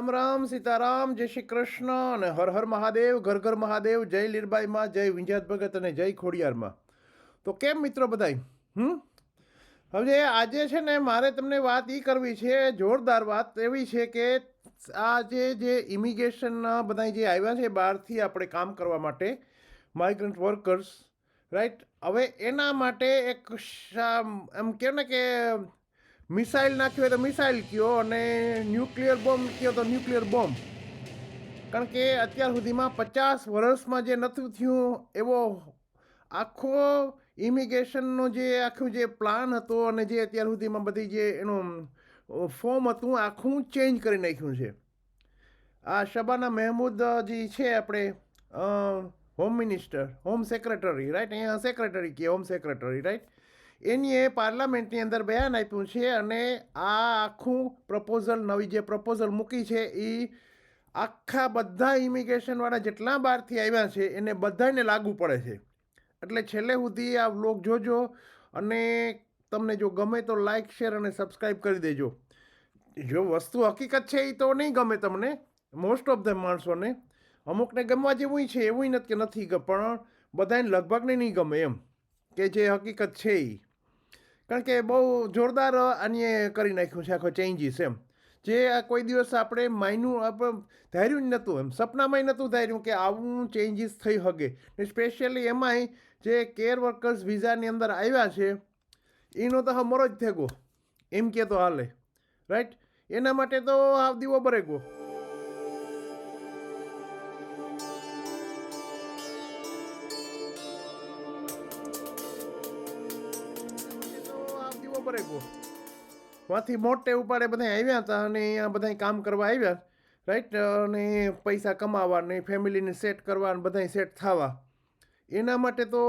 રામ રામ સીતારામ, જય શ્રી કૃષ્ણ અને હર હર મહાદેવ, ઘર ઘર મહાદેવ, જય લીરબાઈમાં, જય વિંજાત ભગત અને જય ખોડિયારમાં. તો કેમ મિત્રો બધાય? હમ? હવે આજે છે ને મારે તમને વાત એ કરવી છે, જોરદાર વાત એવી છે કે આજે જે ઇમિગ્રેશનના ઇમિગ્રેશન બધા જે આવ્યા છે બહારથી આપણે કામ કરવા માટે માઇગ્રન્ટ વર્કર્સ રાઈટ હવે એના માટે એક એમ કહે ને કે મિસાઇલ નાખ્યો હોય તો મિસાઇલ કયો અને ન્યુક્લિયર બોમ્બ કયો તો ન્યુક્લિયર બોમ્બ. કારણ કે અત્યાર સુધીમાં પચાસ વર્ષમાં જે નથી થયું એવો આખો ઇમિગ્રેશનનો જે આખું જે પ્લાન હતો અને જે અત્યાર સુધીમાં બધી જે એનું ફોર્મ હતું આખું ચેન્જ કરી નાખ્યું છે. આ શબાના મહેમૂદ જે છે આપણે home minister, home secretary, right? અહીંયા સેક્રેટરી કે હોમ સેક્રેટરી, રાઈટ? એની એ પાર્લામેન્ટની અંદર બયાન આપ્યું છે અને આ આખું પ્રપોઝલ નવી જે પ્રપોઝલ મૂકી છે, એ આખા બધા ઇમિગ્રેશનવાળા જેટલા બહારથી આવ્યા છે, એને બધાને લાગુ પડે છે. એટલે છેલ્લે સુધી આ વ્લોગ જોજો અને તમને જો ગમે તો લાઇક શેર અને સબસ્ક્રાઈબ કરી દેજો. જો વસ્તુ હકીકત છે એ તો નહીં ગમે તમને મોસ્ટ ઓફ ધ માણસોને. અમુકને ગમવા જેવું છે એવું નથી કે નથી પણ બધાને લગભગને નહીં ગમે એમ, કે જે હકીકત છે એ કારણ કે બહુ જોરદાર આને કરી નાખ્યું છે, આખો ચેન્જીસ એમ. જે આ કોઈ દિવસ આપણે માયનું આપણે ધાર્યું જ નહોતું, એમ સપનામાંય નહોતું ધાર્યું કે આવું ચેન્જીસ થઈ શકે ને સ્પેશિયલી એમાંય જે કેર વર્કર્સ વિઝાની અંદર આવ્યા છે, એનો તો હમરો જ થેગો એમ કે તો હાલે. રાઈટ એના માટે તો આવ દીવો બરેગો. દીવો બરેગો ત્યાંથી મોટે ઉપાડે બધા આવ્યા હતા અને અહીંયા બધા કામ કરવા આવ્યા. રાઈટ અને પૈસા કમાવા ને ફેમિલીને સેટ કરવા ને બધા સેટ થવા. એના માટે તો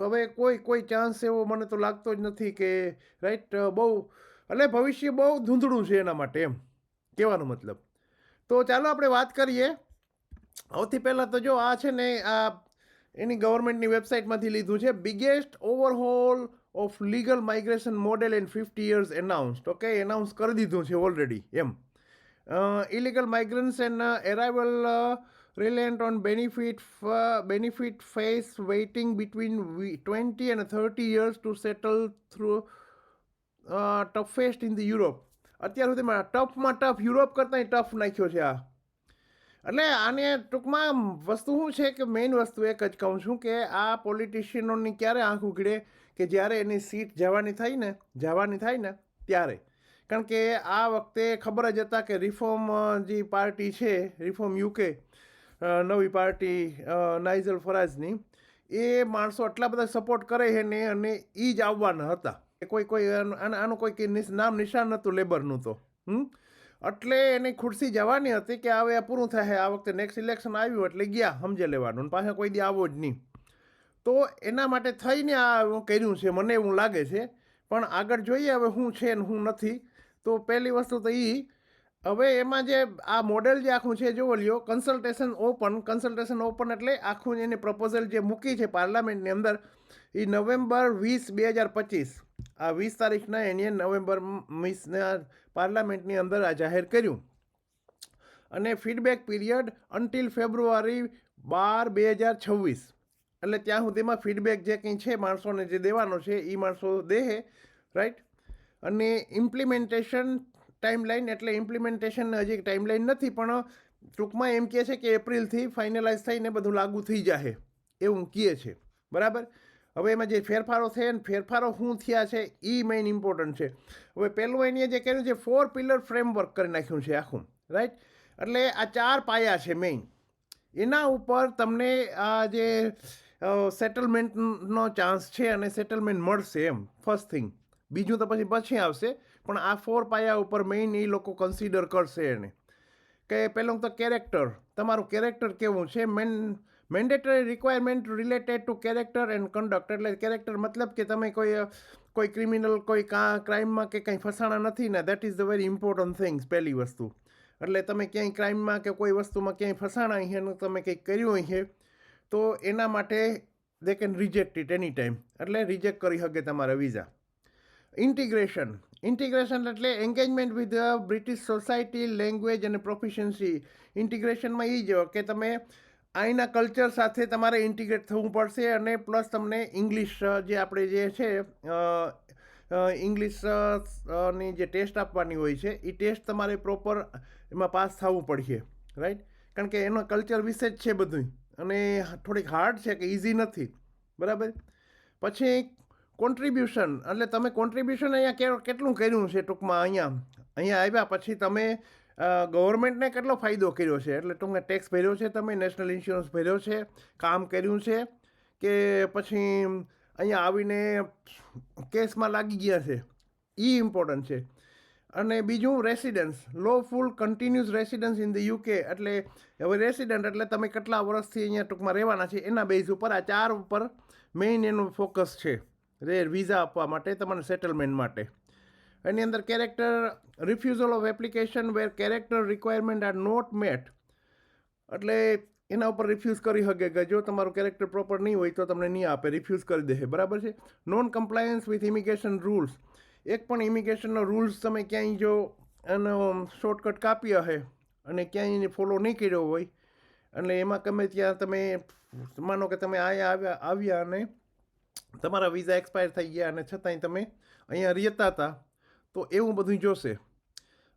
હવે કોઈ કોઈ ચાન્સ એવો મને તો લાગતો જ નથી કે રાઈટ બહુ, એટલે ભવિષ્ય બહુ ધૂંધળું છે એના માટે એમ. કહેવાનો મતલબ. તો ચાલો આપણે વાત કરીએ. સૌથી પહેલાં તો જો આ છે ને આ એની ગવર્મેન્ટની વેબસાઇટમાંથી લીધું છે. Biggest overhaul of legal migration model in fifty years announced okay announce કરી દીધું છે already M illegal migrants and arrival reliant on benefit benefit face waiting between twenty અને thirty years to settle through toughest in the Europe અત્યાર સુધીમાં ટફમાં tough Europe કરતાંય tough નાખ્યો છે આ એટલે આને ટૂંકમાં વસ્તુ શું છે કે મેઇન વસ્તુ એક જ કહું છું કે આ પોલિટિશિયનોની ક્યારે આંખ ઉઘડે કે જ્યારે એની સીટ જવાની થાય ને, જવાની થાય ને ત્યારે. કારણ કે આ વખતે ખબર જ હતા કે રિફોર્મ જે પાર્ટી છે રિફોર્મ યુકે નવી પાર્ટી નાઇઝલ ફરાઝની, એ માણસો આટલા બધા સપોર્ટ કરે છે ને, અને એ જ આવવાના હતા. કોઈ કોઈ, આનું આનું કોઈ નામ નિશાન નહોતું લેબરનું તો. હમ? એટલે એની ખુરશી જવાની હતી કે હવે આ પૂરું થાય, આ વખતે નેક્સ્ટ ઇલેક્શન આવ્યું એટલે ગયા, સમજે લેવાનું પાસે કોઈ દી આવો જ નહીં. તો એના માટે થઈને આ કર્યું છે, મને એવું લાગે છે, પણ આગળ જોઈએ હવે શું છે ને શું નથી. તો પહેલી વસ્તુ તો એ હવે એમાં જે આ મોડેલ જે આખું છે, જોવો લ્યો કન્સલ્ટેશન ઓપન કન્સલ્ટેશન ઓપન એટલે આખું એની પ્રપોઝલ જે મૂકી છે પાર્લામેન્ટની અંદર એ નવેમ્બર વીસ, બે હજાર પચીસ. આ વીસ તારીખના એની નવેમ્બર વીસના પાર્લામેન્ટની અંદર આ જાહેર કર્યું. અને ફીડબેક પીરિયડ અન્ટિલ ફેબ્રુઆરી બાર બે હજાર છવ્વીસ. એટલે ત્યાં સુધીમાં ફીડબેક જે કંઈ છે માણસોને જે દેવાનો છે એ માણસો દેહે રાઈટ અને ઇમ્પ્લિમેન્ટેશન ટાઈમલાઈન એટલે ઇમ્પ્લિમેન્ટેશન હજી ટાઈમલાઈન નથી, પણ ટૂંકમાં એમ કહે છે કે એપ્રિલથી ફાઇનલાઇઝ થઈને બધું લાગુ થઈ જશે એવું કહે છે. બરાબર? હવે એમાં જે ફેરફારો થયા ને ફેરફારો શું થયા છે એ મેઇન ઇમ્પોર્ટન્ટ છે. હવે પહેલું એની જે કર્યું છે ફોર પિલર ફ્રેમવર્ક કરી નાખ્યું છે આખું રાઈટ એટલે આ ચાર પાયા છે મેઇન એના ઉપર તમને આ જે સેટલમેન્ટનો ચાન્સ છે અને સેટલમેન્ટ મળશે એમ ફર્સ્ટ થિંગ બીજું તો પછી પછી આવશે, પણ આ ફોર પાયા ઉપર મેઇન એ લોકો કન્સિડર કરશે એને. કે પહેલું તો કેરેક્ટર તમારું કેરેક્ટર કેવું છે? Man mandatory requirement related to character and conduct એટલે કેરેક્ટર મતલબ કે તમે કોઈ કોઈ ક્રિમિનલ કોઈ કા ક્રાઇમમાં કે કંઈ ફસાણા નથી ને that is the very important things પહેલી વસ્તુ. એટલે તમે ક્યાંય ક્રાઇમમાં કે કોઈ વસ્તુમાં ક્યાંય ફસાણા છે ને તમે કંઈક કર્યું છે તો એના માટે they can reject it any time એટલે રિજેક્ટ કરી શકે તમારા વિઝા ઇન્ટિગ્રેશન ઇન્ટિગ્રેશન એટલે engagement with British society language અને પ્રોફિશન્સી ઇન્ટિગ્રેશનમાં એ જ કે તમે અહીંના કલ્ચર સાથે તમારે ઇન્ટિગ્રેટ થવું પડશે અને પ્લસ તમને ઇંગ્લિશ જે આપણે જે છે ઇંગ્લિશની જે ટેસ્ટ આપવાની હોય છે એ ટેસ્ટ તમારે પ્રોપર એમાં પાસ થવું પડશે, રાઈટ? કારણ કે એનો કલ્ચર વિશે જ છે બધું અને થોડીક હાર્ડ છે કે ઇઝી નથી, બરાબર? પછી કોન્ટ્રીબ્યુશન, એટલે તમે કોન્ટ્રીબ્યુશન અહીંયા કેટલું કર્યું છે ટૂંકમાં અહીંયા? અહીંયા આવ્યા પછી તમે ગવર્મેન્ટને કેટલો ફાયદો કર્યો છે? એટલે ટૂંકમાં ટેક્સ ભર્યો છે, તમે નેશનલ ઇન્સ્યોરન્સ ભર્યો છે, કામ કર્યું છે કે પછી અહીંયા આવીને કેસમાં લાગી ગયા છે? એ ઇમ્પોર્ટન્ટ છે. અને બીજું residence lawful continuous residence in the UK એટલે હવે રેસિડન્ટ એટલે તમે કેટલા વર્ષથી અહીંયા ટૂંકમાં રહેવાના છે, એના બેઝ ઉપર આ ચાર ઉપર મેઇન એનું ફોકસ છે. રે વિઝા આપવા માટે, તમારે સેટલમેન્ટ માટે. એની અંદર character refusal of application where character requirement are not met એટલે એના ઉપર રિફ્યુઝ કરી શકે કે જો તમારું કેરેક્ટર પ્રોપર નહીં હોય તો તમને નહીં આપે રિફ્યુઝ કરી દે બરાબર છે? Non compliance with immigration rules એક પણ ઇમિગ્રેશનનો રૂલ્સ તમે ક્યાંય જો એનો શોર્ટકટ કાપી હશે અને ક્યાંય એને ફોલો નહીં કર્યો હોય, એટલે એમાં ગમે ત્યાં તમે માનો કે તમે અહીંયા આવ્યા આવ્યા અને તમારા વિઝા એક્સપાયર થઈ ગયા અને છતાંય તમે અહીંયા રહેતા હતા તો એવું બધું જોશે.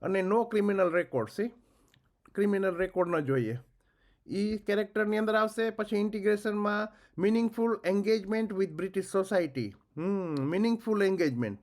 અને no criminal record see criminal record ન જોઈએ. એ કેરેક્ટરની અંદર આવશે, પછી ઇન્ટિગ્રેશનમાં meaningful engagement with British society hmm meaningful engagement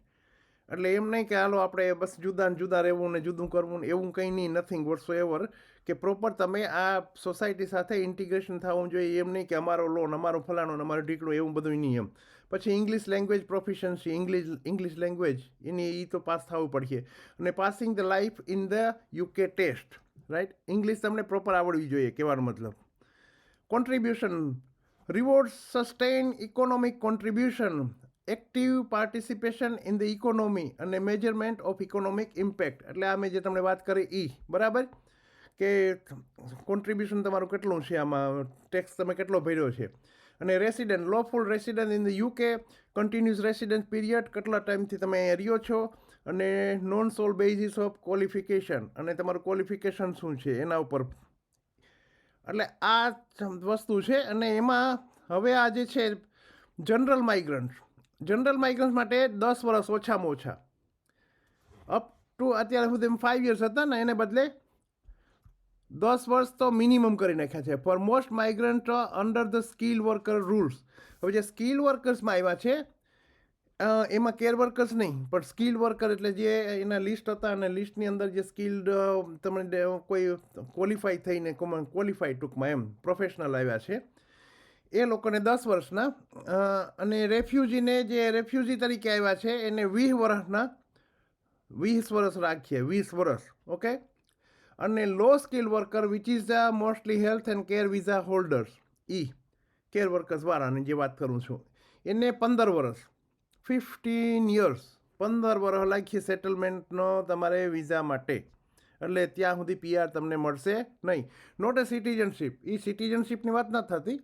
એટલે એમ નહીં કે હાલો આપણે બસ જુદા ને જુદા રહેવું ને જુદું કરવું ને એવું કંઈ નહીં નથિંગ વોટ્સો એવર કે પ્રોપર તમે આ સોસાયટી સાથે ઇન્ટિગ્રેશન થવું જોઈએ, એમ નહીં કે અમારો લોન અમારો ફલાણો અમારો ઢીકડો, એવું બધું નહીં એમ. પછી English language proficiency English English language એની એ તો પાસ થવું પડશે. અને passing the life in the UK test right English તમને પ્રોપર આવડવી જોઈએ, કહેવાનો મતલબ. Contribution reward sustain economic contribution active participation in the economy અને મેજરમેન્ટ ઓફ ઇકોનોમિક ઇમ્પેક્ટ એટલે આ મેં જે તમને વાત કરી એ બરાબર? કે કોન્ટ્રીબ્યુશન તમારું કેટલું છે, આમાં ટેક્સ તમે કેટલો ભર્યો છે? અને resident lawful resident in the UK continuous resident period કેટલા ટાઈમથી તમે અહીંયા રહ્યો છો? અને non sole basis of qualification અને તમારું ક્વોલિફિકેશન શું છે? એના ઉપર. એટલે આ વસ્તુ છે, અને એમાં હવે આ જે છે જનરલ માઇગ્રન્ટ જનરલ માઇગ્રન્ટ માટે દસ વર્ષ ઓછામાં ઓછા. અપ ટુ અત્યારે સુધી ફાઇવ યર્સ હતા ને, એને બદલે દસ વર્ષ તો મિનિમમ કરી નાખ્યા છે. For most migrant under the skill worker rules હવે જે સ્કિલ વર્કર્સમાં આવ્યા છે એમાં કેર વર્કર્સ નહીં, પણ સ્કિલ વર્કર એટલે જે એના લિસ્ટ હતા અને લિસ્ટની અંદર જે સ્કિલ્ડ તમને કોઈ ક્વોલિફાઈ થઈને ક્વોલિફાઈ ટૂંકમાં એમ પ્રોફેશનલ આવ્યા છે. એ લોકોને દસ વર્ષના અને રેફ્યુજીને જે રેફ્યુજી તરીકે આવ્યા છે, એને વીસ વર્ષના, વીસ વર્ષ રાખીએ, વીસ વર્ષ ઓકે અને low skill worker which is the mostly health and care visa holders E care વર્કર્સવાળાની જે વાત કરું છું, એને પંદર વર્ષ ફિફ્ટીન યર્સ પંદર વર્ષ લાગીએ સેટલમેન્ટનો તમારે વિઝા માટે. એટલે ત્યાં સુધી પીઆર તમને મળશે નહીં. નોટ એ સિટીઝનશીપ એ સિટીઝનશીપની વાત નથી થતી.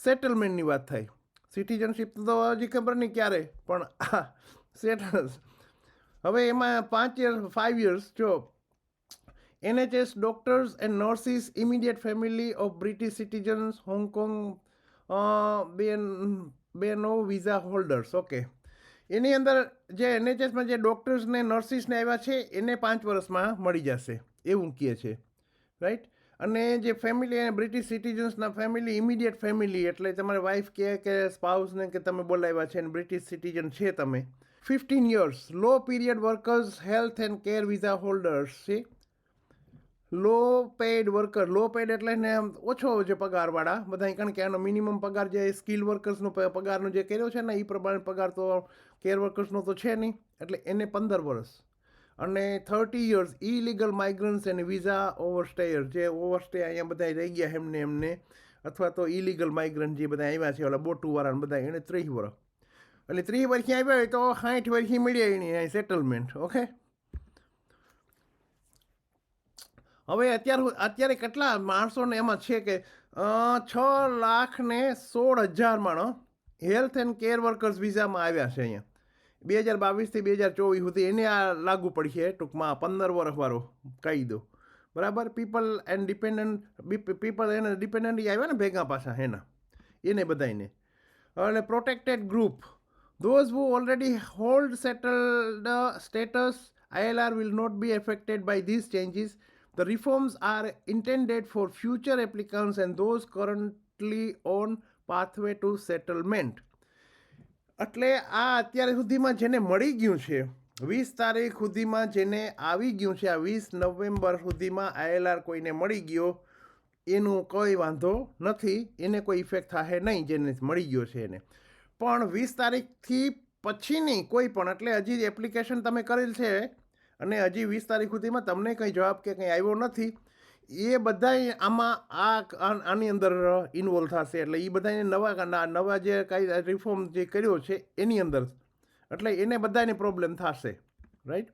સેટલમેન્ટની વાત થાય. સિટીઝનશીપ તો હજી ખબર નહીં ક્યારે, પણ આ સેટલ હવે એમાં પાંચ યર ફાઇવ યર્સ જો NHS doctors and nurses immediate family of British citizens Hong Kong uh, બેનો વિઝા હોલ્ડર્સ ઓકે એની અંદર જે એનએચએસમાં જે ડૉક્ટર્સને નર્સિસને આવ્યા છે એને પાંચ વર્ષમાં મળી જશે. એવું કહે છે. રાઈટ અને જે ફેમિલી બ્રિટિશ સિટીઝન્સના ફેમિલી ઇમિડિયેટ ફેમિલી એટલે તમારી વાઈફ કહે કે સ્પાઉસને કે તમે બોલાવ્યા છે અને બ્રિટિશ સિટીઝન છે તમે. Fifteen years low period workers health and care visa holders છે. Low paid worker low paid એટલે ને ઓછો જે પગારવાળા, બધા કારણ કે આનો મિનિમમ પગાર જે સ્કિલ વર્કર્સનો પગારનો જે કર્યો છે ને એ પ્રમાણે પગાર તો કેર વર્કર્સનો તો છે નહીં, એટલે એને પંદર વર્ષ. અને thirty years illegal migrants and visa overstayer જે ઓવરસ્ટે અહીંયા બધા રહી ગયા એમને એમને, અથવા તો ઇલીગલ માઇગ્રન્ટ જે બધા આવ્યા છે, ઓલા બોટુવાળાને બધા, એને ત્રીસ વર્ષ. એટલે ત્રીસ વર્ષથી આવ્યા હોય તો સાઠ વર્ષથી મળ્યા એની સેટલમેન્ટ ઓકે હવે અત્યાર અત્યારે કેટલા માણસોને એમાં છે કે છ લાખ ને સોળ હજાર માણસ હેલ્થ એન્ડ કેર વર્કર્સ વિઝામાં આવ્યા છે અહીંયા. બે હજાર બાવીસથી બે હજાર ચોવીસ સુધી એને આ લાગુ પડશે ટૂંકમાં, પંદર વર્ષવાળો કાયદો બરાબર? પીપલ એન્ડ ડિપેન્ડન્ટ પીપલ એને ડિપેન્ડન્ટ આવ્યા ને ભેગા પાછા, એના. એને બધાને અને protected group those who already hold settled status ILR will not be affected by this changes. The reforms are intended for future applicants and those currently on pathway to settlement. એટલે આ અત્યારે સુધીમાં જેને મળી ગયું છે, વીસ તારીખ સુધીમાં જેને આવી ગયું છે, આ વીસ નવેમ્બર સુધીમાં આઈએલઆર કોઈને મળી ગયો, એનું કોઈ વાંધો નથી, એને કોઈ ઇફેક્ટ થશે નહીં જેને મળી ગયો છે એને પણ વીસ તારીખથી પછીની કોઈ પણ, એટલે હજી એપ્લિકેશન તમે કરેલ છે અને હજી વીસ તારીખ સુધીમાં તમને કંઈ જવાબ કે કંઈ આવ્યો નથી એ બધાય આમાં આ આની અંદર ઇન્વોલ્વ થશે એટલે એ બધાને નવા નવા જે કાંઈ રિફોર્મ જે કર્યો છે એની અંદર એટલે એને બધાને પ્રોબ્લેમ થશે right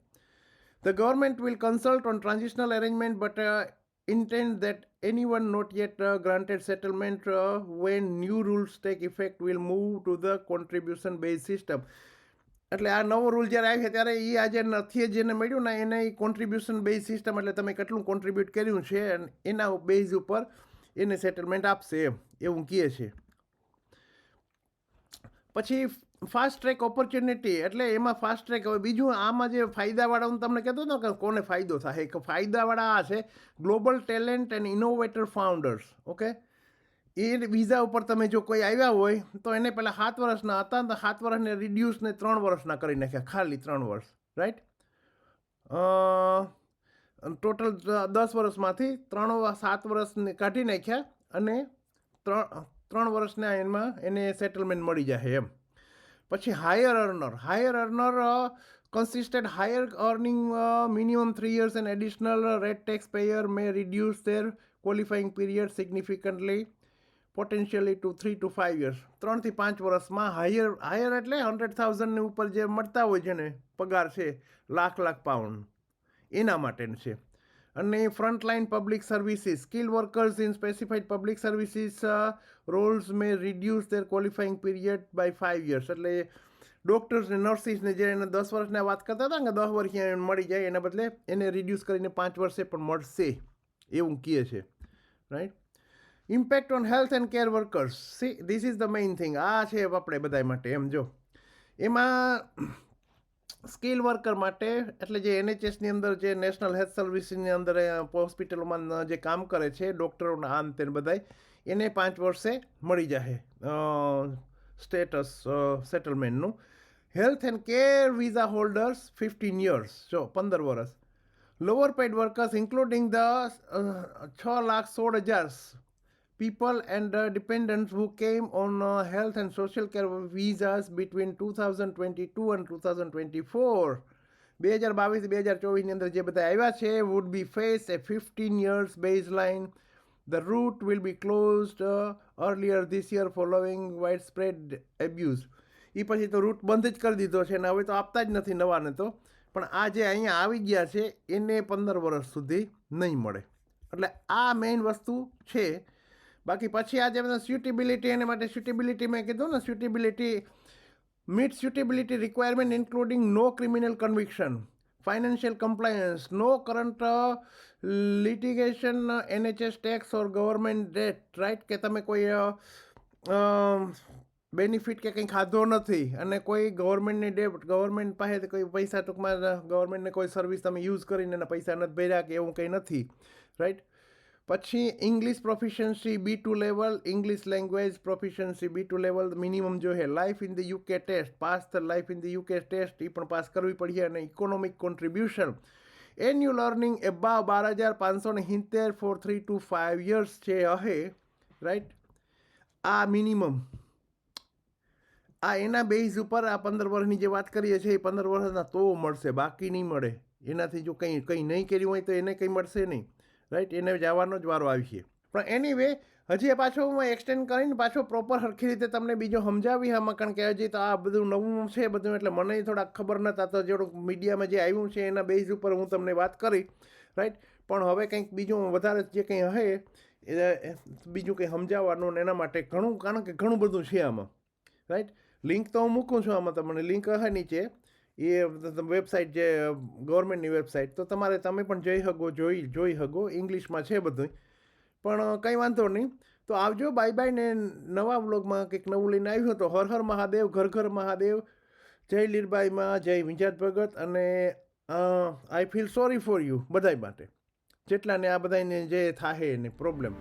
will consult on transitional arrangement but uh, intend that anyone not yet uh, granted settlement uh, when new rules take effect will move to the contribution based system. એટલે આ નવો રૂલ જ્યારે આવે છે ત્યારે એ આજે નથી જેને મળ્યું ને એને એ કોન્ટ્રીબ્યુશન બેઝ સિસ્ટમ એટલે તમે કેટલું કોન્ટ્રીબ્યુટ કર્યું છે એના બેઝ ઉપર એને સેટલમેન્ટ આપશે એમ, એવું કહે છે. પછી ફાસ્ટ ટ્રેક ઓપોર્ચ્યુનિટી એટલે એમાં ફાસ્ટ ટ્રેક હવે બીજું આમાં જે ફાયદાવાળા હું તમને કહેતો હતો કે કોને ફાયદો થાય? કે ફાયદાવાળા આ છે global talent and innovator founders okay A visa ઉપર તમે જો કોઈ આવ્યા હોય, તો એને પહેલાં સાત વર્ષના હતા તો સાત વર્ષને રિડ્યુસને ત્રણ વર્ષના કરી નાખ્યા, ખાલી ત્રણ વર્ષ રાઈટ ટોટલ દસ વર્ષમાંથી ત્રણ સાત વર્ષને કાઢી નાખ્યા અને ત્રણ ત્રણ વર્ષના એમાં એને સેટલમેન્ટ મળી જાય એમ. પછી higher earner higher earner consisted higher earning minimum three years and additional rate tax payer may reduce their qualifying period significantly potentially to three to five years ત્રણથી પાંચ વર્ષમાં હાયર હાયર એટલે હંડ્રેડ થાઉઝન્ડની ઉપર જે મળતા હોય છે ને, પગાર છે, લાખ લાખ પાઉન્ડ. એના માટેનું છે. અને frontline public services skill workers in specified public services roles may reduce their qualifying period by five years એટલે ડૉક્ટર્સ ને નર્સિસને જે એને દસ વર્ષના વાત કરતા હતા કે દસ વર્ષે એને મળી જાય એના બદલે એને રિડ્યુસ કરીને પાંચ વર્ષે પણ મળશે. એવું કહે છે. Right impact on health and care workers see this is the main thing આ છે આપણે બધા માટે, એમ જો. એમાં સ્કિલ વર્કર માટે, એટલે જે એનએચએસની અંદર, જે નેશનલ હેલ્થ સર્વિસની અંદર હોસ્પિટલોમાં જે કામ કરે છે ડૉક્ટરોના આમ તેને બધાય, એને પાંચ વર્ષે મળી જાય status સેટલમેન્ટનું health and care visa holders fifteen years જો, પંદર વર્ષ. Lower paid workers including the છ લાખ સોળ હજાર people and uh, dependents who came on uh, health and social care visas between 2022 and 2024 બે હજાર બાવીસ બે હજાર ચોવીસની અંદર જે બધા આવ્યા છે would be face a fifteen years baseline the route will be closed earlier this year following widespread abuse એ પછી તો રૂટ બંધ જ કરી દીધો છે ને હવે તો આપતા જ નથી નવાને તો. પણ આ જે અહીંયા આવી ગયા છે એને પંદર વર્ષ સુધી નહીં મળે. એટલે આ મેઇન વસ્તુ છે બાકી પછી આજે બધા સ્યુટેબિલિટી એને માટે સ્યુટેબિલિટી મેં કીધું ને suitability meet suitability requirement including no criminal conviction financial compliance no current litigation NHS tax or government debt right કે તમે કોઈ બેનિફિટ કે કંઈ ખાધો નથી અને કોઈ ગવર્મેન્ટની ડેટ ગવર્મેન્ટ પાસે કોઈ પૈસા ટૂંકમાં ગવર્મેન્ટને કોઈ સર્વિસ તમે યુઝ કરીને પૈસા નથી ભર્યા કે એવું કંઈ નથી રાઈટ પછી English proficiency B two level English language proficiency B two level minimum જો છે life in the UK test pass the life in the UK test એ પણ પાસ કરવી પડી અને economic contribution annual learning above બાર હજાર પાંચસો ને સિત્તેર four three two five years છે હે રાઈટ આ મિનિમમ આ એના બેઝ ઉપર આ પંદર વર્ષની જે વાત કરીએ છીએ, એ પંદર વર્ષના તો મળશે, બાકી નહીં મળે. એનાથી જો કંઈ કંઈ નહીં કર્યું હોય તો એને કંઈ મળશે નહીં. રાઈટ એને જવાનો જ વારો આવશે પણ એની વે હજી પાછો હું એક્સટેન્ડ કરીને પાછો પ્રોપર સરખી રીતે તમને બીજો સમજાવી આમાં, કારણ કે હજી તો આ બધું નવું છે બધું, એટલે મને થોડાક ખબર નતા. તો જેવું મીડિયામાં જે આવ્યું છે એના બેઝ ઉપર હું તમને વાત કરી. રાઈટ પણ હવે કંઈક બીજું વધારે જે કંઈ હે, એ બીજું કંઈ સમજાવવાનું ને એના માટે ઘણું, કારણ કે ઘણું બધું છે આમાં. રાઈટ લિંક તો હું મૂકું છું આમાં તમને. લિંક હે નીચે. એ વેબસાઇટ જે, ગવર્મેન્ટની વેબસાઇટ, તો તમારે તમે પણ જઈ શકો જોઈ જોઈ શકો ઇંગ્લિશમાં છે બધું પણ કંઈ વાંધો નહીં. તો આવજો, બાય બાય ને નવા બ્લોગમાં કંઈક નવું લઈને આવ્યું તો હર હર મહાદેવ, ઘર ઘર મહાદેવ. જય લીરબાઈમાં જય વિંજાત ભગત અને I feel sorry for you બધાય માટે. જેટલાને આ બધાને જે થાય એને પ્રોબ્લેમ